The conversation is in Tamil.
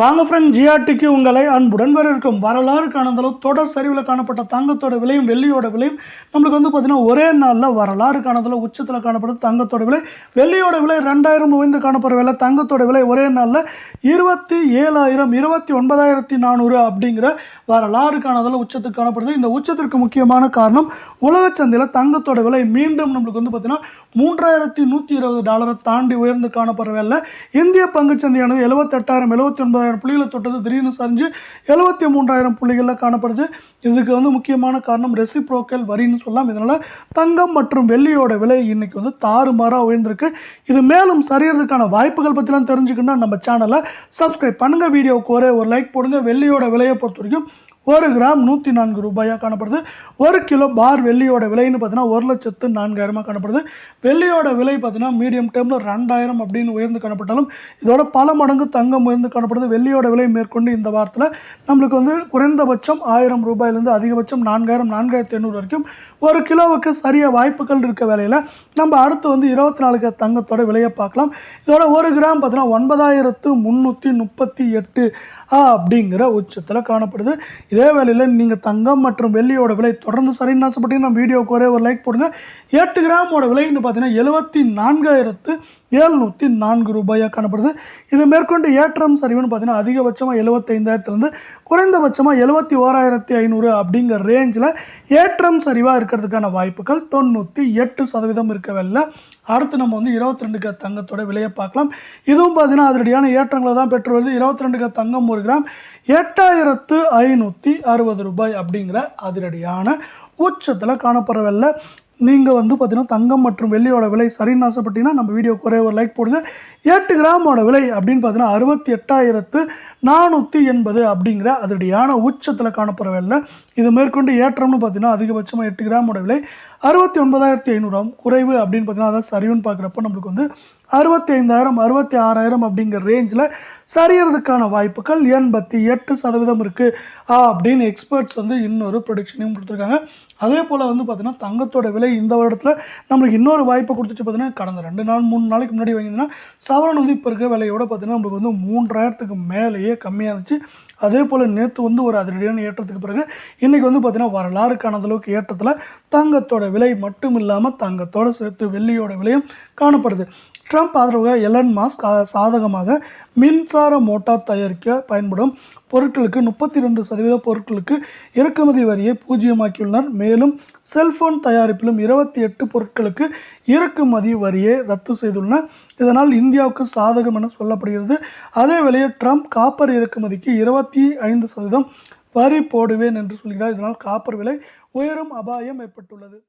வாங்க ஃப்ரெண்ட் ஜிஆர்டிக்கு உங்களை அன்புடன் வரவேற்கும். வரலாறு காணந்தளவு தொடர் சரிவில் காணப்பட்ட தங்கத்தோட விலையும் வெள்ளியோட விலையும் நம்மளுக்கு வந்து பார்த்திங்கன்னா ஒரே நாளில் வரலாறு காணந்தளவு உச்சத்தில் காணப்படுது தங்கத்தோட விலை. வெள்ளியோட விலை ரெண்டாயிரம் உயர்ந்து காணப்படுற விலை தங்கத்தோட விலை ஒரே நாளில் இருபத்தி ஏழாயிரம் இருபத்தி ஒன்பதாயிரத்தி நானூறு அப்படிங்கிற வரலாறு காணதளவு உச்சத்துக்கு காணப்படுது. இந்த உச்சத்திற்கு முக்கியமான காரணம் உலக சந்தையில் தங்கத்தோட விலை மீண்டும் நம்மளுக்கு வந்து பார்த்திங்கன்னா மூன்றாயிரத்தி நூற்றி இருபது டாலரை தாண்டி உயர்ந்து காணப்படுற வேலை இந்திய பங்குச்சந்தையானது எழுபத்தெட்டாயிரம் எழுபத்தி ஒன்பது ஒன்பதாயிரம் புள்ளிகளை தொட்டது. திடீர்னு சரிஞ்சு எழுபத்தி மூன்றாயிரம் புள்ளிகளில் காணப்படுது. இதுக்கு வந்து முக்கியமான காரணம் ரெசிப்ரோக்கல் வரின்னு சொல்லலாம். இதனால் தங்கம் மற்றும் வெள்ளியோட விலை இன்னைக்கு வந்து தாறுமாறாக உயர்ந்திருக்கு. இது மேலும் சரியறதுக்கான வாய்ப்புகள் பற்றிலாம் தெரிஞ்சுக்கணும்னா நம்ம சேனலை சப்ஸ்கிரைப் பண்ணுங்கள் வீடியோவுக்கு ஒரே ஒரு லைக் போடுங்க. வெள்ளியோட விலையை பொறுத்த வரைக்கும் ஒரு கிராம் நூற்றி நான்கு ரூபாயாக காணப்படுது. ஒரு கிலோ பார் வெள்ளியோட விலைன்னு பார்த்தீங்கன்னா ஒரு லட்சத்து நான்காயிரமாக காணப்படுது. வெள்ளியோட விலை பார்த்தீங்கன்னா மீடியம் டேர்மில் ரெண்டாயிரம் அப்படின்னு உயர்ந்து காணப்பட்டாலும் இதோட பல மடங்கு தங்கம் உயர்ந்து காணப்படுது. வெள்ளியோட விலை மேற்கொண்டு இந்த வாரத்தில் நம்மளுக்கு வந்து குறைந்தபட்சம் ஆயிரம் ரூபாயிலேருந்து அதிகபட்சம் நான்காயிரம் நான்காயிரத்தி எண்ணூறு வரைக்கும் ஒரு கிலோவுக்கு சரியாக வாய்ப்புகள் இருக்க வேலையில் நம்ம அடுத்து வந்து இருபத்தி நாலு தங்கத்தோட விலையை பார்க்கலாம். இதோட ஒரு கிராம் பார்த்தீங்கன்னா ஒன்பதாயிரத்து முந்நூற்றி முப்பத்தி எட்டு அப்படிங்கிற உச்சத்தில் காணப்படுது. இதே வேலையில் நீங்கள் தங்கம் மற்றும் வெள்ளியோட விலை தொடர்ந்து சரின்னு ஆசைப்பட்டீங்க நம்ம வீடியோக்கு ஒரே ஒரு லைக் போடுங்க. எட்டு கிராமோட விலைன்னு பார்த்தீங்கன்னா எழுபத்தி நான்காயிரத்து எழுநூற்றி நான்கு ரூபாயாக காணப்படுது. இது மேற்கொண்டு ஏற்றம் சரிவுன்னு பார்த்தீங்கன்னா அதிகபட்சமாக எழுபத்தைந்தாயிரத்துலேருந்து குறைந்தபட்சமாக எழுபத்தி ஓராயிரத்தி ஐநூறு அப்படிங்கிற ரேஞ்சில் ஏற்றம் சரிவாக இருக்கிறதுக்கான வாய்ப்புகள் தொண்ணூற்றி எட்டு சதவீதம் இருக்கவில்லை அடுத்து நம்ம வந்து இருபத்தி ரெண்டு கிராம் தங்கத்தோட விலையை பார்க்கலாம். இதுவும் பார்த்தீங்கன்னா அதிரடியான ஏற்றங்களை தான் பெற்று வருது. இருபத்தி ரெண்டு கிராம் தங்கம் ஒரு கிராம் எட்டாயிரத்து ஐநூற்றி அறுபது ரூபாய் அப்படிங்கிற அதிரடியான உச்சத்தில் காணப்படவில்லை. நீங்கள் வந்து பார்த்தீங்கன்னா தங்கம் மற்றும் வெள்ளியோட விலை சரின்னு ஆசைப்பட்டீங்கன்னா நம்ம வீடியோ குறைய ஒரு லைக் போடுங்க. எட்டு கிராமோட விலை அப்படின்னு பார்த்தீங்கன்னா அறுபத்தி எட்டாயிரத்து நானூற்றி எண்பது அப்படிங்கிற அதனுடையான உச்சத்தில் காணப்படவில்லை இது மேற்கொண்டு ஏற்றம்னு பார்த்தீங்கன்னா அதிகபட்சமாக எட்டு கிராமோட விலை அறுபத்தி ஒன்பதாயிரத்தி ஐநூறாம் குறைவு அப்படின்னு பார்த்தீங்கன்னா அதான் சரிவுன்னு பார்க்குறப்ப நம்மளுக்கு வந்து அறுபத்தி ஐந்தாயிரம் அறுபத்தி ஆறாயிரம் அப்படிங்கிற ரேஞ்சில் சரியறதுக்கான வாய்ப்புகள் எண்பத்தி எட்டு சதவீதம் இருக்குது அப்படின்னு எக்ஸ்பர்ட்ஸ் வந்து இன்னொரு ப்ரொடிக்ஷனையும் கொடுத்துருக்காங்க. அதே போல் வந்து பார்த்தீங்கன்னா தங்கத்தோட விலை இந்த வருடத்தில் நம்மளுக்கு இன்னொரு வாய்ப்பை கொடுத்துட்டு பார்த்தீங்கன்னா கடந்த ரெண்டு நாள் மூணு நாளைக்கு முன்னாடி வாங்கினா சவரன் வந்து இப்போ இருக்க விலையோட பார்த்தீங்கன்னா நம்மளுக்கு வந்து மூன்றாயிரத்துக்கு மேலேயே கம்மியாக இருந்துச்சு. அதே போல் நேற்று வந்து ஒரு அதிரடியான ஏற்றத்துக்கு பிறகு இன்றைக்கி வந்து பார்த்திங்கன்னா வரலாறு அளவுக்கு ஏற்றத்தில் தங்கத்தோட விலை மட்டும் இல்லாமல் தங்கத்தோட சேர்த்து வெள்ளியோட விலையும் காணப்படுது. ட்ரம்ப் ஆதரவாக எலன் மாஸ்க் சாதகமாக மின்சார மோட்டார் தயாரிக்க பயன்படும் பொருட்களுக்கு முப்பத்தி ரெண்டு சதவீத பொருட்களுக்கு இறக்குமதி வரியை பூஜ்ஜியமாக்கியுள்ளனர். மேலும் செல்போன் தயாரிப்பிலும் இருபத்தி எட்டு பொருட்களுக்கு இறக்குமதி வரியை ரத்து செய்துள்ளனர். இதனால் இந்தியாவுக்கு சாதகம் என சொல்லப்படுகிறது. அதே வேளையே ட்ரம்ப் காப்பர் இறக்குமதிக்கு இருபத்தி ஐந்து சதவீதம் வரி போடுவேன் என்று சொல்கிறார். இதனால் காப்பர் விலை உயரும் அபாயம் ஏற்பட்டுள்ளது.